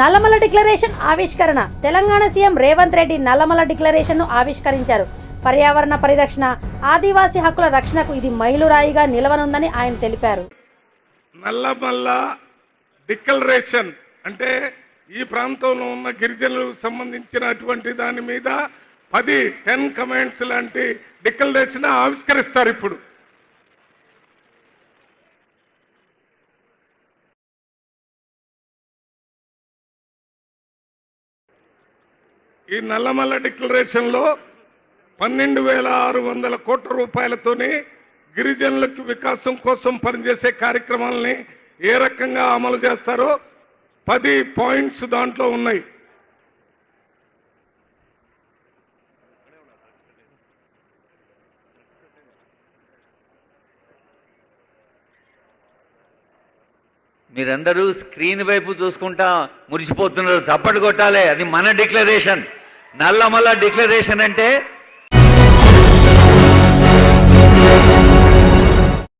Nallamala declaration ఆవిష్కరణ. Telangana CM Revanth Reddy Nallamala డిక్లరేషన్ను ఆవిష్కరించారు. పర్యావరణ పరిరక్షణ ఆదివాసీ హక్కుల రక్షణకు ఇది మైలురాయిగా నిలవనుందని ఆయన తెలిపారు. నల్లమల్ల డిక్లరేషన్ అంటే ఈ ప్రాంతంలో ఉన్న గిరిజనులకు సంబంధించినటువంటి దాని మీద పది టెన్ కమెంట్స్ లాంటి డిక్లరేషన్ ఆవిష్కరిస్తారు ఇప్పుడు. ఈ నల్లమల్ల డిక్లరేషన్లో పన్నెండు వేల ఆరు వందల కోట్ల రూపాయలతోని గిరిజనులకు వికాసం కోసం పనిచేసే కార్యక్రమాలని ఏ రకంగా అమలు చేస్తారో పది పాయింట్స్ దాంట్లో ఉన్నాయి. మీరందరూ స్క్రీన్ వైపు చూసుకుంటా మురిసిపోతున్నారు చప్పట్లు కొట్టాలి అది మన డిక్లరేషన్. నల్లమల్ల డిక్లరేషన్ అంటే